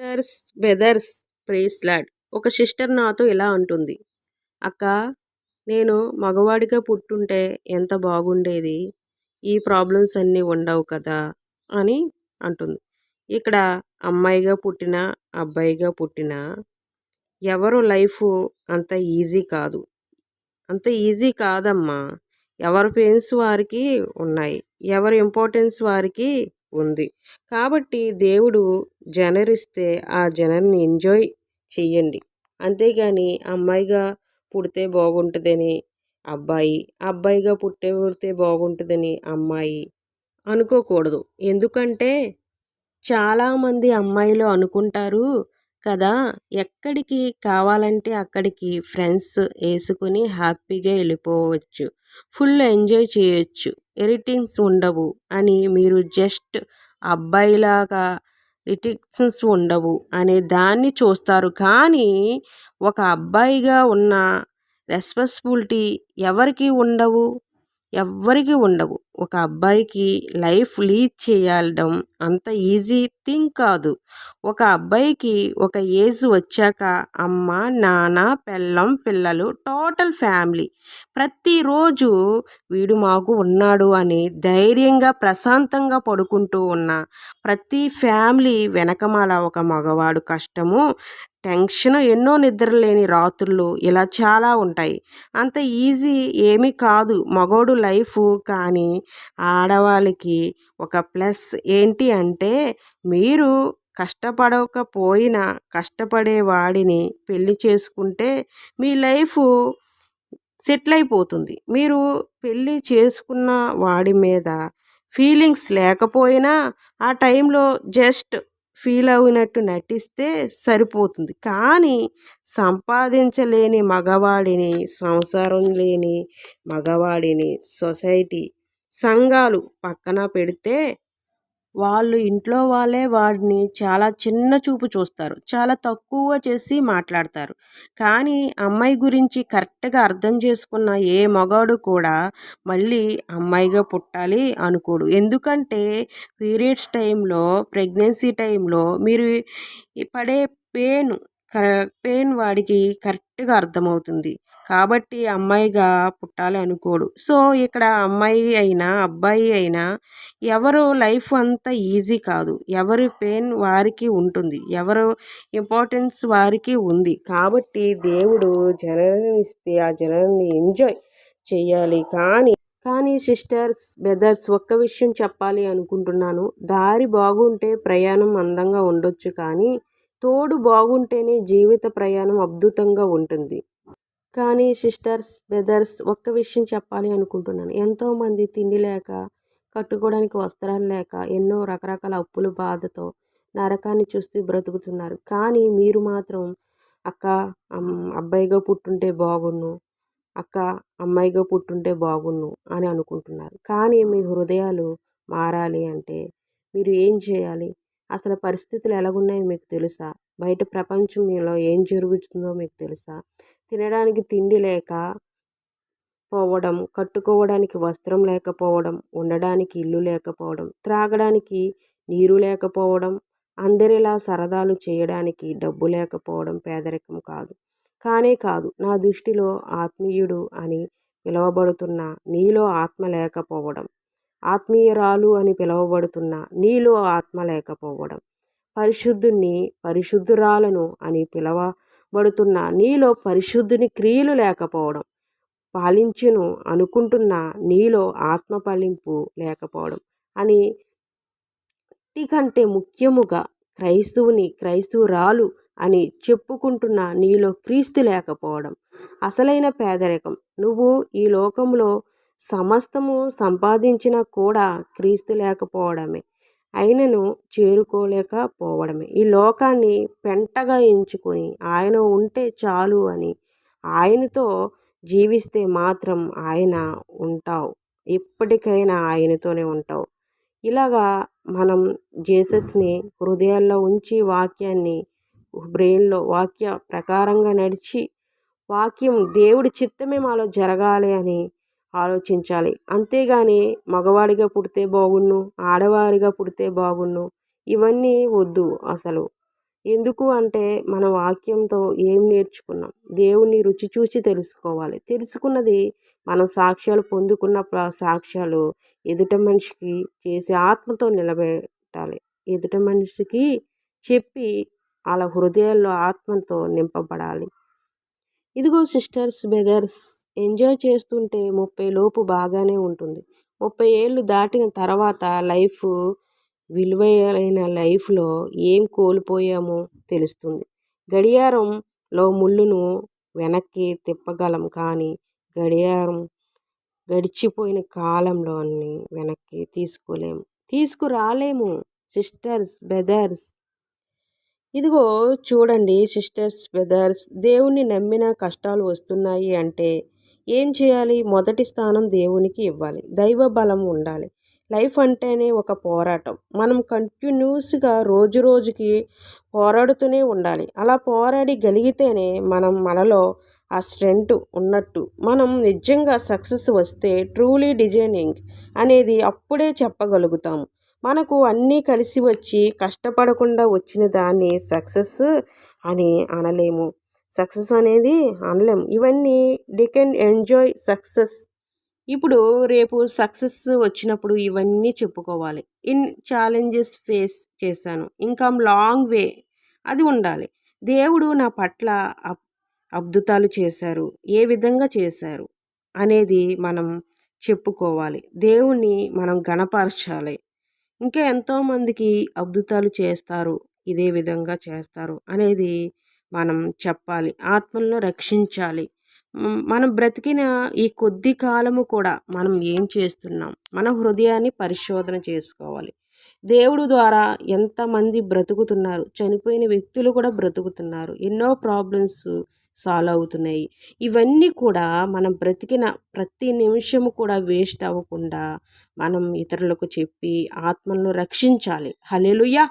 Sisters బెదర్స్ ప్రేస్లాడ్ ఒక sister నాతో ఇలా అంటుంది. అక్క నేను మగవాడిగా పుట్టుంటే ఎంత బాగుండేది? ఈ ప్రాబ్లమ్స్ అన్నీ ఉండవు కదా? అని అంటుంది. ఇక్కడ అమ్మాయిగా పుట్టిన అబ్బాయిగా పుట్టిన ఎవరు లైఫ్ అంత ఈజీ కాదు. అంత ఈజీ కాదమ్మా. ఎవరి పెయిన్స్ వారికి ఉన్నాయి. ఎవరి ఇంపార్టెన్స్ వారికి ఉంది. కాబట్టి దేవుడు జనరిస్తే ఆ జనర్ని ఎంజాయ్ చెయ్యండి. అంతేగాని అమ్మాయిగా పుడితే బాగుంటుందని అబ్బాయి అబ్బాయిగా పుట్టే పుడితే బాగుంటుందని అమ్మాయి అనుకోకూడదు. ఎందుకంటే చాలామంది అమ్మాయిలు అనుకుంటారు కదా! ఎక్కడికి కావాలంటే అక్కడికి ఫ్రెండ్స్ వేసుకుని హ్యాపీగా వెళ్ళిపోవచ్చు. ఫుల్ ఎంజాయ్ చేయొచ్చు. ఎరిటింగ్స్ ఉండవు అని మీరు జస్ట్ అబ్బాయిలాగా రిటిక్స్ ఉండవు అనే దాన్ని చూస్తారు. కానీ ఒక అబ్బాయిగా ఉన్న రెస్పాన్సిబిలిటీ ఎవరికి ఉండవు. ఎవ్వరికి ఉండవు. ఒక అబ్బాయికి లైఫ్ లీడ్ చేయడం అంత ఈజీ థింగ్ కాదు. ఒక అబ్బాయికి ఒక ఏజ్ వచ్చాక అమ్మ నాన్న పెళ్ళం పిల్లలు టోటల్ ఫ్యామిలీ ప్రతిరోజు వీడు మాకు ఉన్నాడు అని ధైర్యంగా ప్రశాంతంగా పడుకుంటూ ఉన్న ప్రతి ఫ్యామిలీ వెనకమాల ఒక మగవాడు కష్టము. టెన్షన్ ఎన్నో నిద్రలేని రాత్రులు ఇలా చాలా ఉంటాయి. అంత ఈజీ ఏమీ కాదు. మగోడు లైఫ్ కానీ ఆడవాళ్ళకి ఒక ప్లస్ ఏంటి అంటే మీరు కష్టపడకపోయినా కష్టపడే వాడిని పెళ్ళి చేసుకుంటే మీ లైఫ్ సెటిల్ అయిపోతుంది. మీరు పెళ్ళి చేసుకున్న వాడి మీద ఫీలింగ్స్ లేకపోయినా ఆ టైంలో జస్ట్ ఫీల్ అయినట్టు నటిస్తే సరిపోతుంది. కానీ సంపాదించలేని మగవాడిని సంసారం లేని మగవాడిని సొసైటీ సంఘాలు పక్కన పెడితే వాళ్ళు ఇంట్లో వాళ్ళే వాడిని చాలా చిన్న చూపు చూస్తారు. చాలా తక్కువ చేసి మాట్లాడతారు. కానీ అమ్మాయి గురించి కరెక్ట్గా అర్థం చేసుకున్న ఏ మగాడు కూడా మళ్ళీ అమ్మాయిగా పుట్టాలి అనుకోడు. ఎందుకంటే పీరియడ్స్ టైంలో ప్రెగ్నెన్సీ టైంలో మీరు పడే పెయిన్ పెయిన్ వాడికి కరెక్ట్గా అర్థమవుతుంది. కాబట్టి అమ్మాయిగా పుట్టాలి అనుకోడు. సో ఇక్కడ అమ్మాయి అయినా అబ్బాయి అయినా ఎవరు లైఫ్ అంత ఈజీ కాదు. ఎవరి పెయిన్ వారికి ఉంటుంది. ఎవరు ఇంపార్టెన్స్ వారికి ఉంది. కాబట్టి దేవుడు జనరని ఇస్తే ఆ జనరని ఎంజాయ్ చేయాలి. కానీ కానీ సిస్టర్స్ బ్రదర్స్ ఒక్క విషయం చెప్పాలి అనుకుంటున్నాను. దారి బాగుంటే ప్రయాణం అందంగా ఉండొచ్చు కానీ తోడు బాగుంటేనే జీవిత ప్రయాణం అద్భుతంగా ఉంటుంది. కానీ సిస్టర్స్ బ్రదర్స్ ఒక్క విషయం చెప్పాలి అనుకుంటున్నాను. ఎంతోమంది తిండి లేక కట్టుకోవడానికి వస్త్రాలు లేక ఎన్నో రకరకాల అప్పుల బాధతో నరకాన్ని చూస్తూ బ్రతుకుతున్నారు. కానీ మీరు మాత్రం అక్క అబ్బాయిగా పుట్టుంటే బాగున్ను అక్క అమ్మాయిగా పుట్టుంటే బాగున్ను అని అనుకుంటున్నారు. కానీ మీ హృదయాలు మారాలి అంటే మీరు ఏం చేయాలి? అసలు పరిస్థితులు ఎలాగున్నాయో మీకు తెలుసా? బయట ప్రపంచంలో ఏం జరుగుతుందో మీకు తెలుసా? తినడానికి తిండి లేక పోవడం కట్టుకోవడానికి వస్త్రం లేకపోవడం ఉండడానికి ఇల్లు లేకపోవడం త్రాగడానికి నీరు లేకపోవడం అందరిలా సరదాలు చేయడానికి డబ్బు లేకపోవడం పేదరికం కాదు. కానే కాదు నా దృష్టిలో ఆత్మీయుడు అని పిలువబడుతున్న నీలో ఆత్మ లేకపోవడం. ఆత్మీయరాలు అని పిలువబడుతున్న నీలో ఆత్మ లేకపోవడం. పరిశుద్ధుణ్ణి పరిశుద్ధురాలను అని పిలవబడుతున్న నీలో పరిశుద్ధుని క్రియలు లేకపోవడం. పాలించును అనుకుంటున్న నీలో ఆత్మ పాలింపు లేకపోవడం అని కంటే ముఖ్యముగా క్రైస్తవుని క్రైస్తవురాలు అని చెప్పుకుంటున్న నీలో క్రీస్తు లేకపోవడం. అసలైన పేదరికం. నువ్వు ఈ లోకంలో సమస్తము సంపాదించినా కూడా క్రీస్తు లేకపోవడమే. ఆయనను చేరుకోలేకపోవడమే ఈ లోకాన్ని పెంటగా ఎంచుకొని ఆయన ఉంటే చాలు అని ఆయనతో జీవిస్తే మాత్రం ఆయన ఉంటావు. ఎప్పటికైనా ఆయనతోనే ఉంటావు. ఇలాగా మనం జీసస్ని హృదయాల్లో ఉంచి వాక్యాన్ని బ్రెయిన్లో వాక్య ప్రకారంగా నడిచి వాక్యం దేవుడి చిత్తమే మాలో జరగాలి అని ఆలోచించాలి. అంతేగాని మగవాడిగా పుడితే బాగున్ను ఆడవారిగా పుడితే బాగున్ను ఇవన్నీ వద్దు అసలు. ఎందుకు అంటే మన వాక్యంతో ఏం నేర్చుకున్నాం? దేవుని రుచి చూసి తెలుసుకోవాలి. తెలుసుకున్నది మనం సాక్ష్యాలు పొందుకున్న సాక్ష్యాలు. ఎదుట మనిషికి చేసే ఆత్మతో నిలబెట్టాలి. ఎదుట మనిషికి చెప్పి వాళ్ళ హృదయాల్లో ఆత్మతో నింపబడాలి. ఇదిగో సిస్టర్స్ బ్రదర్స్ ఎంజాయ్ చేస్తుంటే ముప్పై లోపు బాగానే ఉంటుంది. ముప్పై ఏళ్ళు దాటిన తర్వాత లైఫ్ విలువైన లైఫ్లో ఏం కోల్పోయామో తెలుస్తుంది. గడియారంలో ముళ్ళును వెనక్కి తిప్పగలం కానీ గడియారం గడిచిపోయిన కాలంలో వెనక్కి తీసుకోలేము తీసుకురాలేము సిస్టర్స్ బ్రదర్స్. ఇదిగో చూడండి సిస్టర్స్ బ్రదర్స్ దేవుణ్ణి నమ్మిన కష్టాలు వస్తున్నాయి అంటే ఏం చేయాలి? మొదటి స్థానం దేవునికి ఇవ్వాలి. దైవ బలం ఉండాలి. లైఫ్ అంటేనే ఒక పోరాటం. మనం కంటిన్యూస్గా రోజు రోజుకి పోరాడుతూనే ఉండాలి. అలా పోరాడి గలిగితేనే మనం మనలో ఆ స్ట్రెంగ్త్ ఉన్నట్టు. మనం నిజంగా సక్సెస్ వస్తే ట్రూలీ డిజైనింగ్ అనేది అప్పుడే చెప్పగలుగుతాము. మనకు అన్నీ కలిసి వచ్చి కష్టపడకుండా వచ్చిన దాన్ని సక్సెస్ అని అనలేము. సక్సెస్ అనేది అనలేం. ఇవన్నీ డి కెన్ ఎంజాయ్ సక్సెస్. ఇప్పుడు రేపు సక్సెస్ వచ్చినప్పుడు ఇవన్నీ చెప్పుకోవాలి. ఇన్ ఛాలెంజెస్ ఫేస్ చేశాను. ఇంకా లాంగ్ వే అది ఉండాలి. దేవుడు నా పట్ల అబ్ అద్భుతాలు చేశారు. ఏ విధంగా చేశారు అనేది మనం చెప్పుకోవాలి. దేవుణ్ణి మనం గణపరచాలి. ఇంకా ఎంతోమందికి అద్భుతాలు చేస్తారు. ఇదే విధంగా చేస్తారు అనేది మనం చెప్పాలి ఆత్మలను రక్షించాలి. మనం బ్రతికిన ఈ కొద్ది కాలము కూడా మనం ఏం చేస్తున్నాం? మన హృదయాన్ని పరిశోధన చేసుకోవాలి. దేవుడు ద్వారా ఎంతమంది బ్రతుకుతున్నారు? చనిపోయిన వ్యక్తులు కూడా బ్రతుకుతున్నారు. ఎన్నో ప్రాబ్లమ్స్ సాల్వ్ అవుతున్నాయి. ఇవన్నీ కూడా మనం బ్రతికిన ప్రతి నిమిషము కూడా వేస్ట్ అవ్వకుండా మనం ఇతరులకు చెప్పి ఆత్మలను రక్షించాలి. హలేలుయా